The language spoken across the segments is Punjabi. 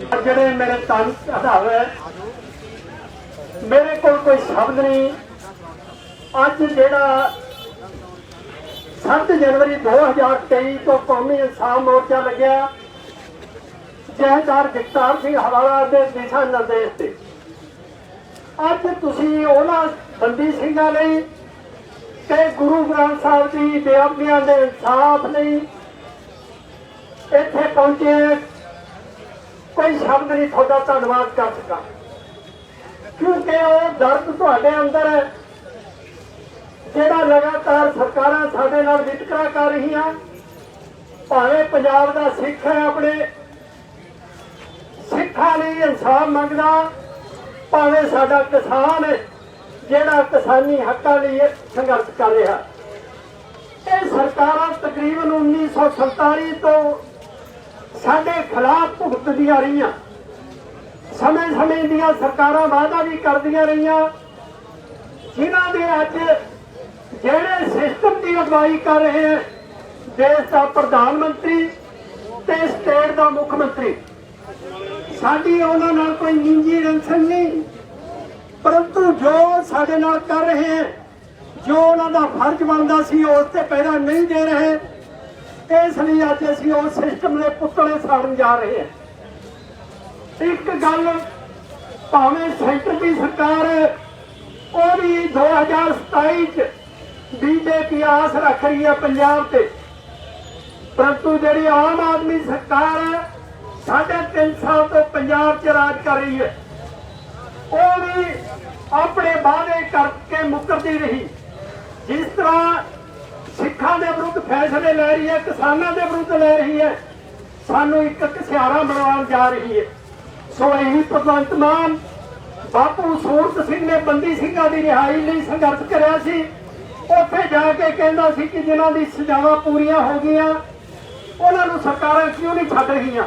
ਜਿਹੜੇ ਮੇਰੇ ਤਨ ਆਧਾਰ ਹੈ ਮੇਰੇ ਕੋਲ ਕੋਈ ਸ਼ਬਦ ਨਹੀਂ। ਅੱਜ ਜਿਹੜਾ 7 ਜਨਵਰੀ 2023 ਤੋਂ ਕੌਮੀ ਇਨਸਾਫ ਮੋਰਚਾ ਲੱਗਿਆ, ਜਹਦਾਰ ਜਗਤਾਰ ਸਿੰਘ ਹਵਾਲਾ ਦੇ ਦਿਸ਼ਾ ਨਿਰਦੇਸ਼ ਤੇ। ਅੱਜ ਤੁਸੀਂ ਉਹਨਾਂ ਬੰਦੀ ਸਿੰਘਾਂ ਲਈ ਤੇ ਗੁਰੂ ਗ੍ਰੰਥ ਸਾਹਿਬ ਦੀ ਬੇਅਦਬੀਆਂ ਦੇ ਇਨਸਾਫ ਲਈ ਇੱਥੇ ਪਹੁੰਚੇ ਕੋਈ ਸ਼ਬਦ ਨਹੀਂ, ਤੁਹਾਡਾ ਧੰਨਵਾਦ ਕਰ ਸਕਾਂ ਕਿਉਂਕਿ ਉਹ ਦਰਦ ਤੁਹਾਡੇ ਅੰਦਰ ਹੈ, ਜਿਹੜਾ ਲਗਾਤਾਰ ਸਰਕਾਰਾਂ ਸਾਡੇ ਨਾਲ ਵਿਤਕਰਾ ਕਰ ਰਹੀਆਂ। ਭਾਵੇਂ ਪੰਜਾਬ ਦਾ ਸਿੱਖ ਹੈ ਆਪਣੇ, ਸਿੱਖਾਂ ਲਈ ਇਨਸਾਫ ਮੰਗਦਾ, ਭਾਵੇਂ ਸਾਡਾ ਕਿਸਾਨ ਹੈ, ਜਿਹੜਾ ਕਿਸਾਨੀ ਹੱਕਾਂ ਲਈ ਸੰਘਰਸ਼ ਕਰ ਰਿਹਾ। ਇਹ ਸਰਕਾਰਾਂ ਤਕਰੀਬਨ 1947 ਤੋਂ ਸਾਡੇ ਖਿਲਾਫ ਭੁਗਤਦੀਆਂ ਰਹੀਆਂ। ਸਮੇਂ-ਸਮੇਂ ਦੀਆਂ ਸਰਕਾਰਾਂ ਵਾਅਦਾ ਵੀ ਕਰਦੀਆਂ ਰਹੀਆਂ। ਜਿਨ੍ਹਾਂ ਦੇ ਅੱਜ ਜਿਹੜੇ ਸਿਸਟਮ ਦੀ ਅਗਵਾਈ ਕਰ ਰਹੇ ਹੈ, ਦੇਸ਼ ਦਾ ਪ੍ਰਧਾਨ ਮੰਤਰੀ ਤੇ ਸਟੇਟ ਦਾ ਮੁੱਖ ਮੰਤਰੀ। ਸਾਡੀ ਉਹਨਾਂ ਨਾਲ ਕੋਈ ਨਿੱਜੀ ਰੰਸਨ ਨਹੀਂ, ਪਰੰਤੂ ਜੋ ਸਾਡੇ ਨਾਲ ਕਰ ਰਹੇ ਹੈ, ਜੋ ਉਹਨਾਂ ਦਾ ਫਰਜ਼ ਬਣਦਾ ਸੀ, ਉਸ ਤੇ ਪਹਿਰਾ ਨਹੀਂ ਦੇ ਰਹੇ। ਇਸ ਲਈ ਅੱਜ ਅਸੀਂ ਉਸ ਸਿਸਟਮ ਦੇ ਪੁਤਲੇ ਸਾੜਨ ਜਾ ਰਹੇ ਹਾਂ। ਇੱਕ ਗੱਲ ਭਾਵੇਂ ਸੈਂਟਰ ਦੀ ਸਰਕਾਰ ਉਹ ਵੀ 2027 ਚ ਬੀਜੇਪੀ ਆਸ ਰੱਖ ਰਹੀ ਹੈ ਪੰਜਾਬ ਤੇ। ਪਰੰਤੂ ਜਿਹੜੀ ਆਮ ਆਦਮੀ ਸਰਕਾਰ ਹੈ ਸਾਢੇ ਤਿੰਨ ਸਾਲ ਤੋਂ ਪੰਜਾਬ 'ਚ ਰਾਜ ਕਰ ਰਹੀ ਹੈ, ਉਹ ਵੀ ਆਪਣੇ ਵਾਅਦੇ ਕਰਕੇ ਮੁੱਕਰਦੀ ਰਹੀ। ਜਿਸ ਤਰ੍ਹਾਂ ਸਿੱਖਾਂ ਦੇ ਵਿਰੁੱਧ ਫੈਸਲੇ ਲੈ ਰਹੀ ਹੈ, ਕਿਸਾਨਾਂ ਦੇ ਵਿਰੁੱਧ ਲੈ ਰਹੀ ਹੈ। ਸਾਨੂੰ ਇੱਕ ਘਸਿਆਰਾ ਬਣਾਉਣ ਜਾ ਰਹੀ ਹੈ। ਸੋ ਇਹੀ ਭਗਵੰਤ ਮਾਨ ਬਾਪੂ ਸੂਰਤ ਸਿੰਘ ਨੇ ਬੰਦੀ ਸਿੰਘਾਂ ਦੀ ਰਿਹਾਈ ਲਈ ਸੰਘਰਸ਼ ਕਰਿਆ ਸੀ। ਉੱਥੇ ਜਾ ਕੇ ਕਹਿੰਦਾ ਸੀ ਕਿ ਜਿਨ੍ਹਾਂ ਦੀ ਸਜ਼ਾਵਾਂ ਪੂਰੀਆਂ ਹੋ ਗਈਆਂ, ਉਹਨਾਂ ਨੂੰ ਸਰਕਾਰਾਂ ਕਿਉਂ ਨਹੀਂ ਛੱਡ ਰਹੀਆਂ?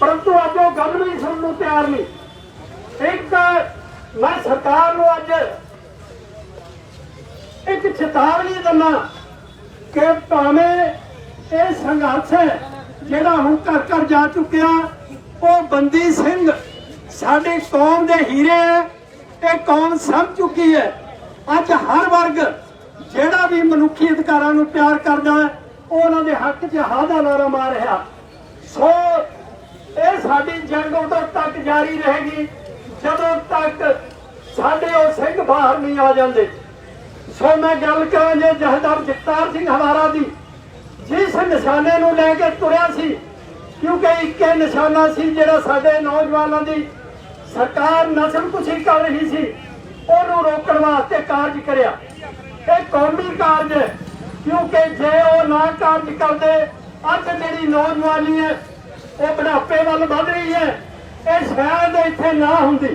ਪਰੰਤੂ ਅੱਜ ਉਹ ਗੱਲ ਵੀ ਸੁਣਨ ਨੂੰ ਤਿਆਰ ਨਹੀਂ। ਇੱਕ ਮੈਂ ਸਰਕਾਰ ਨੂੰ ਅੱਜ ਇੱਕ ਚੇਤਾਵਨੀ ਦਿੰਦਾ। ਕਿ ਭਾਵੇਂ ਇਹ ਸੰਘਰਸ਼ ਹੈ, ਜਿਹੜਾ ਹੁਣ ਘਰ ਘਰ ਜਾ ਚੁੱਕਿਆ, ਉਹ ਬੰਦੀ ਸਿੰਘ ਸਾਡੀ ਕੌਮ ਦੇ ਹੀਰੇ ਹੈ, ਇਹ ਕੌਮ ਸਮਝ ਚੁੱਕੀ ਹੈ। ਅੱਜ ਹਰ ਵਰਗ ਜਿਹੜਾ ਵੀ ਮਨੁੱਖੀ ਅਧਿਕਾਰਾਂ ਨੂੰ ਪਿਆਰ ਕਰਦਾ ਹੈ, ਉਹ ਉਹਨਾਂ ਦੇ ਹੱਕ 'ਚ ਹਾਂ ਦਾ ਨਾਰਾ ਮਾਰ ਰਿਹਾ। ਸੋ ਇਹ ਸਾਡੀ ਜੰਗ ਉਦੋਂ ਤੱਕ ਜਾਰੀ ਰਹੇਗੀ, ਜਦੋਂ ਤੱਕ ਸਾਡੇ ਉਹ ਸਿੰਘ ਬਾਹਰ ਨਹੀਂ ਆ ਜਾਂਦੇ। ਸੋ ਮੈਂ ਗੱਲ ਕਰਾਂ ਜੇ ਜਹਦਾਰ ਜਗਤਾਰ ਸਿੰਘ ਹਵਾਰਾ ਦੀ, ਜਿਸ ਨਿਸ਼ਾਨੇ ਨੂੰ ਲੈ ਕੇ ਤੁਰਿਆ ਸੀ, ਕਿਉਂਕਿ ਇੱਕੇ ਨਿਸ਼ਾਨਾ ਸੀ ਜਿਹੜਾ ਸਾਡੇ ਨੌਜਵਾਨਾਂ ਦੀ ਸਰਕਾਰ ਨਸਲ ਕੁਸ਼ੀ ਕਰ ਰਹੀ ਸੀ, ਉਹਨੂੰ ਰੋਕਣ ਵਾਸਤੇ ਕਾਰਜ ਕਰਿਆ। ਇਹ ਕੌਮੀ ਕਾਰਜ ਹੈ, ਕਿਉਂਕਿ ਜੇ ਉਹ ਨਾ ਕਾਰਜ ਕਰਦੇ, ਅੱਜ ਜਿਹੜੀ ਨੌਜਵਾਨੀ ਹੈ, ਉਹ ਬੁਢਾਪੇ ਵੱਲ ਵੱਧ ਰਹੀ ਹੈ। ਇਹ ਸ਼ਾਇਦ ਇੱਥੇ ਨਾ ਹੁੰਦੀ,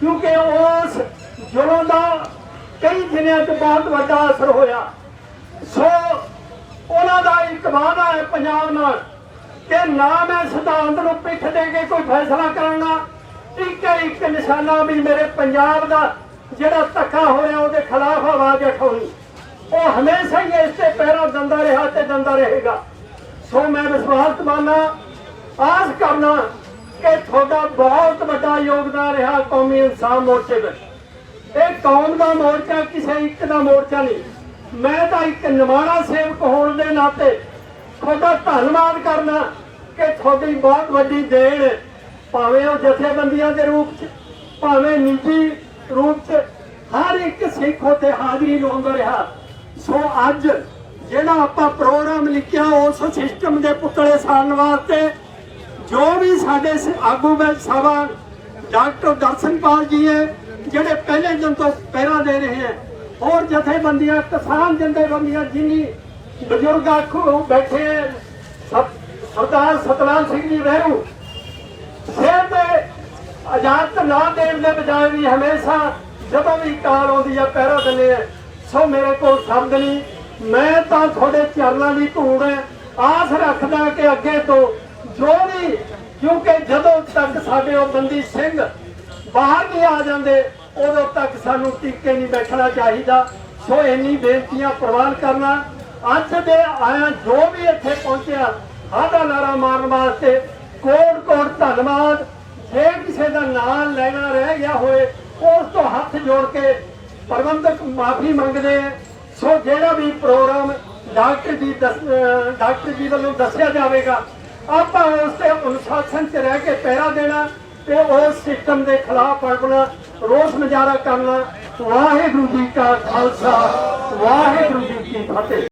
ਕਿਉਂਕਿ ਉਸ ਜੁਰਮ ਦਾ ਕਈ ਜ਼ਿਲ੍ਹਿਆਂ 'ਚ ਬਹੁਤ ਵੱਡਾ ਅਸਰ ਹੋਇਆ। ਸੋ ਉਹਨਾਂ ਦਾ ਇੱਕ ਵਾਅਦਾ ਹੈ ਪੰਜਾਬ ਨਾਲ ਕਿ ਨਾ ਮੈਂ ਸਿਧਾਂਤ ਨੂੰ ਪਿੱਠ ਦੇ ਕੇ ਕੋਈ ਫੈਸਲਾ ਕਰਾਂਗਾ। ਇੱਕ ਇੱਕ ਨਿਸ਼ਾਨਾ ਵੀ ਮੇਰੇ ਪੰਜਾਬ ਦਾ ਜਿਹੜਾ ਧੱਕਾ ਹੋਇਆ ਉਹਦੇ ਖਿਲਾਫ ਆਵਾਜ਼ ਉਠਾਉਣੀ। ਉਹ ਹਮੇਸ਼ਾ ਹੀ ਇਸ ਤੇ ਪਹਿਰਾ ਦਿੰਦਾ ਰਿਹਾ ਤੇ ਦਿੰਦਾ ਰਹੇਗਾ। ਸੋ ਮੈਂ ਵਿਸ਼ਵਾਸ ਮਾਨਾ ਆਸ ਕਰਨਾ ਕਿ ਤੁਹਾਡਾ ਬਹੁਤ ਵੱਡਾ ਯੋਗਦਾਨ ਰਿਹਾ ਕੌਮੀ ਇਨਸਾਨ ਮੋਰਚੇ ਵਿੱਚ। ਇਹ ਕੌਮ ਦਾ ਮੋਰਚਾ ਕਿਸੇ ਇੱਕ ਦਾ ਮੋਰਚਾ ਨਹੀਂ ਮੈਂ ਤਾਂ ਇੱਕ ਨਿਮਾਣਾ ਸੇਵਕ ਹੋਣ ਦੇ ਨਾਤੇ ਤੁਹਾਡਾ ਧੰਨਵਾਦ ਕਰਨਾ ਕਿ ਤੁਹਾਡੀ ਬਹੁਤ ਵੱਡੀ ਦੇਣ ਹੈ। ਭਾਵੇਂ ਉਹ ਜਥੇਬੰਦੀਆਂ ਦੇ ਰੂਪ 'ਚ, ਭਾਵੇਂ ਨਿੱਜੀ ਰੂਪ 'ਚ, ਹਰ ਇੱਕ ਸਿੱਖ ਉੱਥੇ ਹਾਜ਼ਰੀ ਲਾਉਂਦਾ ਰਿਹਾ ਸੋ ਅੱਜ ਜਿਹੜਾ ਆਪਾਂ ਪ੍ਰੋਗਰਾਮ ਲਿਖਿਆ ਉਸ ਸਿਸਟਮ ਦੇ ਪੁਤਲੇ ਸਾੜਨ ਵਾਸਤੇ, ਜੋ ਵੀ ਸਾਡੇ ਆਗੂ ਵਿੱਚ ਸਾਹਿਬਾਨ ਡਾਕਟਰ ਦਰਸ਼ਨਪਾਲ ਜੀ ਹੈ ਜਿਹੜੇ ਪਹਿਲੇ ਦਿਨ ਤੋਂ ਪਹਿਰਾ ਦੇ ਰਹੇ ਹੈ, ਹੋਰ ਜਥੇਬੰਦੀਆਂ, ਕਿਸਾਨ ਜਥੇਬੰਦੀਆਂ ਜਿੰਨੀ ਬਜ਼ੁਰਗ ਆਖੋ ਬੈਠੇ ਸਰਦਾਰ ਸਤਨਾਮ ਸਿੰਘ ਜੀ ਵਹਿਰੂ ਸਿਰ ਤੇ ਆਜ਼ਾਦ ਨਾ ਦੇਣ ਦੇ ਬਜਾਏ ਵੀ ਹਮੇਸ਼ਾ ਜਦੋਂ ਵੀ ਕਾਲ ਆਉਂਦੀ ਹੈ ਪਹਿਰਾ ਦਿੰਦੇ ਆ ਸੋ ਮੇਰੇ ਕੋਲ ਸ਼ਬਦ ਨਹੀਂ, ਮੈਂ ਤਾਂ ਤੁਹਾਡੇ ਚਰਨਾਂ ਦੀ ਧੂੜ ਹੈ, ਆਸ ਰੱਖਦਾ ਕਿ ਅੱਗੇ ਤੋਂ ਜੋ ਵੀ, ਕਿਉਂਕਿ ਜਦੋਂ ਤੱਕ ਸਾਡੇ ਉਹ ਬੰਦੀ ਸਿੰਘ ਬਾਹਰ ਨਹੀਂ ਆ ਜਾਂਦੇ, ਉਦੋਂ ਤੱਕ ਸਾਨੂੰ ਟਿੱਕੇ ਨਹੀਂ ਬੈਠਣਾ ਚਾਹੀਦਾ। ਸੋ ਇੰਨੀ ਬੇਨਤੀਆਂ ਪ੍ਰਵਾਨ ਕਰਨਾ। ਅੱਜ ਦੇ ਆਇਆ ਜੋ ਵੀ ਇੱਥੇ ਪਹੁੰਚਿਆ ਆਦਾ ਨਾਰਾ ਮਾਰਨ ਵਾਸਤੇ ਕੋਟ ਕੋਟ ਧੰਨਵਾਦ। ਜੇ ਕਿਸੇ ਦਾ ਨਾਮ ਲੈਣਾ ਰਹਿ ਗਿਆ ਹੋਏ, ਉਸ ਤੋਂ ਹੱਥ ਜੋੜ ਕੇ ਪ੍ਰਬੰਧਕ ਮਾਫੀ ਮੰਗਦੇ ਆ ਸੋ ਜਿਹੜਾ ਵੀ ਪ੍ਰੋਗਰਾਮ ਡਾਕਟਰ ਜੀ ਦੱਸ- ਡਾਕਟਰ ਜੀ ਵੱਲੋਂ ਦੱਸਿਆ ਜਾਵੇਗਾ, ਆਪਾਂ ਉਸ ਤੇ ਅਨੁਸ਼ਾਸਨ 'ਚ ਰਹਿ ਕੇ ਪਹਿਰਾ ਦੇਣਾ। ਤੇ ਉਸ ਸਿਸਟਮ ਦੇ ਖਿਲਾਫ ਆਪਣਾ ਰੋਸ ਮੁਜ਼ਾਹਰਾ ਕਰਨਾ ਵਾਹਿਗੁਰੂ ਜੀ ਕਾ ਖਾਲਸਾ, ਵਾਹਿਗੁਰੂ ਜੀ ਕੀ ਫਤਿਹ।